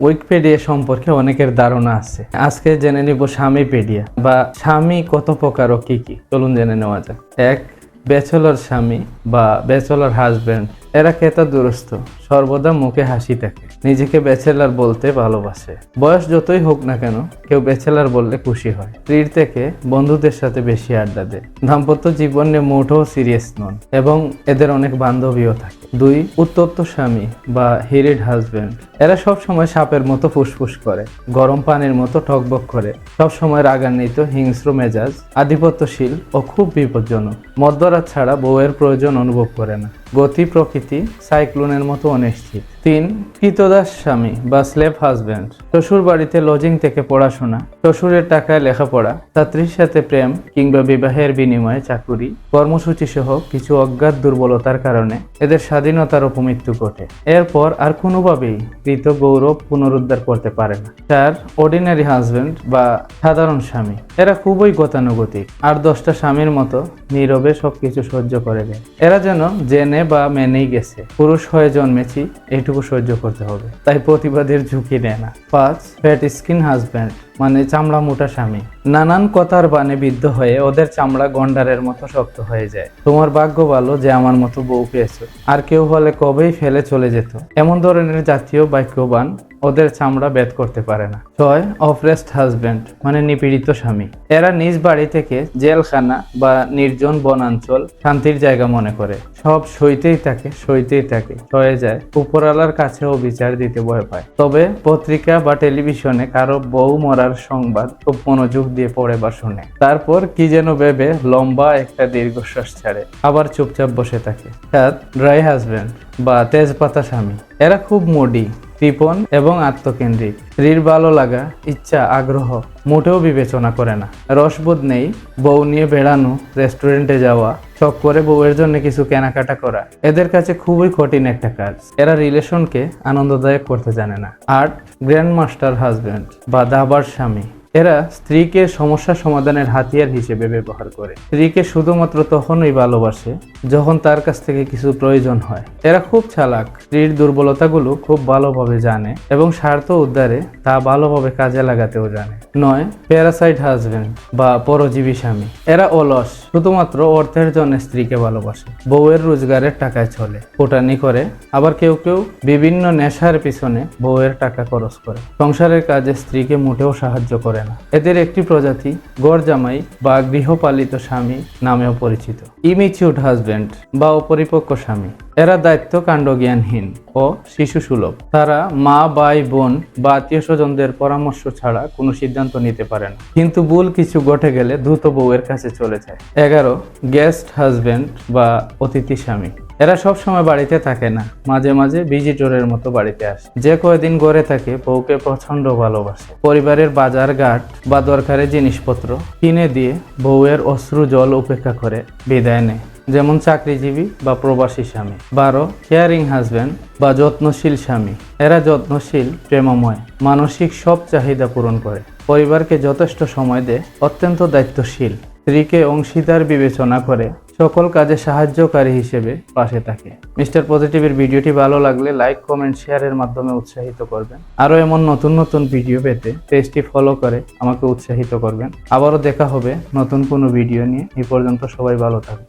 Wikipedia সম্পর্কে অনেকের ধারণা আছে। আজকে জেনে নিব স্বামীপিডিয়া বা স্বামী কত প্রকার ও কি কি। চলুন জেনে নেওয়া যাক। এক, ব্যাচেলর স্বামী বা ব্যাচেলর হাজবেন্ড এরা কেতা দুরস্ত সর্বদা মুখে হাসি থাকে নিজেকে ব্যাচেলার বলতে ভালোবাসে। বয়স যতই হোক না কেন, কেউ ব্যাচেলার বললে খুশি হয়। স্ত্রীর থেকে বন্ধুদের সাথে বেশি আড্ডা দেয়। দাম্পত্য জীবনে মোটেও সিরিয়াস নন, এবং এদের অনেক বান্ধবীও থাকে। দুই, উত্তপ্ত স্বামী বা হিরিড হাজবেন্ড। এরা সব সময় সাপের মতো ফুসফুস করে, গরম পানির মতো টকবক করে। সব সময় রাগান্বিত, হিংস্র মেজাজ, আধিপত্যশীল ও খুব বিপজ্জনক। মধ্যরাত ছাড়া বউয়ের প্রয়োজন অনুভব করে না। গতি প্রকৃতি সাইক্লোনের মতো অনিশ্চিত। তিন কৃতদাস স্বামী বা স্লেভ হাজব্যান্ড শ্বশুর বাড়িতে লজিং থেকে পড়াশোনা, শ্বশুরের টাকায় লেখাপড়া ছাত্রীর সাথে প্রেম কিংবা বিবাহের বিনিময়ে চাকুরি, কর্মসূচি সহ কিছু অজ্ঞাত দুর্বলতার কারণে এদের স্বাধীনতার অপমৃত্যু ঘটে। এরপর আর কোনোভাবেই কৃত গৌরব পুনরুদ্ধার করতে পারে না। চার অর্ডিনারি হাজব্যান্ড বা সাধারণ স্বামী। এরা খুবই গতানুগতিক। আর দশটা স্বামীর মতো নীরবে সবকিছু সহ্য করে দেয় এরা যেন জেনে বা মেনেই গেছে। পুরুষ হয়ে জন্মেছি, এইটুকু সহ্য করতে হবে। তাই প্রতিবাদের ঝুঁকি নেয় না। পাঁচ ফ্যাট স্কিন হাজব্যান্ড। মানে চামড়া মোটা স্বামী। নানান কথার বানে বিদ্ধ হয়ে ওদের চামড়া গন্ডারের মতো শক্ত হয়ে যায়। তোমার ভাগ্য ভালো যে আমার মতো বউ পেয়েছ। আর কেউ হলে কবেই ফেলে চলে যেত। এমন ধরনের জাতীয় বাক্যবান ওদের চামড়া বেদ করতে পারে না। ছয়, অফরেস্ট হাজব্যান্ড মানে নিপীড়িত স্বামী। এরা নিজ বাড়ি থেকে জেলখানা বা নির্জন বনাঞ্চল শান্তির জায়গা মনে করে। সব সইতেই থাকে সইতেই থাকে। সয়ে যায় উপরালার কাছেও বিচার দিতে ভয় পায়। তবে পত্রিকা বা টেলিভিশনে কারও বউ মরার সংবাদ খুব মনোযোগ দিয়ে পড়ে বা শুনে। তারপর কি যেন ভেবে লম্বা একটা দীর্ঘশ্বাস ছাড়ে, আবার চুপচাপ বসে থাকে। সাত ড্রাই হাজব্যান্ড বা তেজপাতা স্বামী, এরা খুব মোডি, কৃপণ এবং আত্মকেন্দ্রিক। স্ত্রীর ভালো লাগা, ইচ্ছা, আগ্রহ মোটেও বিবেচনা করে না। রসবোধ নেই, বউ নিয়ে বেড়ানো রেস্টুরেন্টে যাওয়া শখ করে বউয়ের জন্য কিছু কেনাকাটা করা, এদের কাছে খুবই কঠিন একটা কাজ। এরা রিলেশনকে আনন্দদায়ক করতে জানে না। আর্ট গ্র্যান্ড মাস্টার হাজব্যান্ড বা দাবার স্বামী। এরা স্ত্রীকে সমস্যা সমাধানের হাতিয়ার হিসেবে ব্যবহার করে। স্ত্রীকে শুধুমাত্র তখনই ভালোবাসে যখন তার কাছ থেকে কিছু প্রয়োজন হয়। এরা খুব চালাক, স্ত্রীর দুর্বলতাগুলো খুব ভালোভাবে জানে এবং স্বার্থ উদ্ধারে তা ভালোভাবে কাজে লাগাতেও জানে। নয় প্যারাসাইট হাজবেন্ড বা পরজীবী স্বামী। এরা অলস, শুধুমাত্র অর্থের জন্য স্ত্রীকে ভালোবাসে। বউয়ের রোজগারের টাকায় চলে। ফুটানি করে, আবার কেউ কেউ বিভিন্ন নেশার পিছনে বউয়ের টাকা খরচ করে। সংসারের কাজে স্ত্রীকে মোটেও সাহায্য করে না। এদের একটি প্রজাতি গড় জামাই বা গৃহপালিত স্বামী নামেও পরিচিত। ইমিচিউড হাজব্যান্ড বা অপরিপক্ক স্বামী। এরা দায়িত্ব কাণ্ডজ্ঞানহীন ও শিশু সুলভ। তারা মা, ভাই, বোন বা আত্মীয় স্বজনদের পরামর্শ ছাড়া কোনো সিদ্ধান্ত নিতে পারে না। কিন্তু ভুল কিছু ঘটে গেলে দ্রুত বউয়ের কাছে চলে যায়। এগারো, গেস্ট হাজব্যান্ড বা অতিথি স্বামী। এরা সব সময় বাড়িতে থাকে না। মাঝে মাঝে ভিজিটরের মতো বাড়িতে আসে। যে কয়দিন গড়ে থাকে, বউকে প্রচণ্ড ভালোবাসে। পরিবারের বাজার ঘাট বা দরকারি জিনিসপত্র কিনে দিয়ে বউয়ের অশ্রু জল উপেক্ষা করে বিদায় নেয়। যেমন চাকরিজীবী বা প্রবাসী স্বামী। বারো কেয়ারিং হাজব্যান্ড বা যত্নশীল স্বামী। এরা যত্নশীল, প্রেমময়, মানসিক সব চাহিদা পূরণ করে। পরিবারকে যথেষ্ট সময় দেয়, অত্যন্ত দায়িত্বশীল। স্ত্রীকে অংশীদার বিবেচনা করে, সকল কাজে সাহায্যকারী হিসেবে পাশে থাকে। মিস্টার পজিটিভের ভিডিওটি ভালো লাগলে লাইক, কমেন্ট, শেয়ারের মাধ্যমে উৎসাহিত করবেন। আরও এমন নতুন নতুন ভিডিও পেতে পেজটি ফলো করে আমাকে উৎসাহিত করবেন। আবারও দেখা হবে নতুন কোনো ভিডিও নিয়ে। এই পর্যন্ত সবাই ভালো থাকবে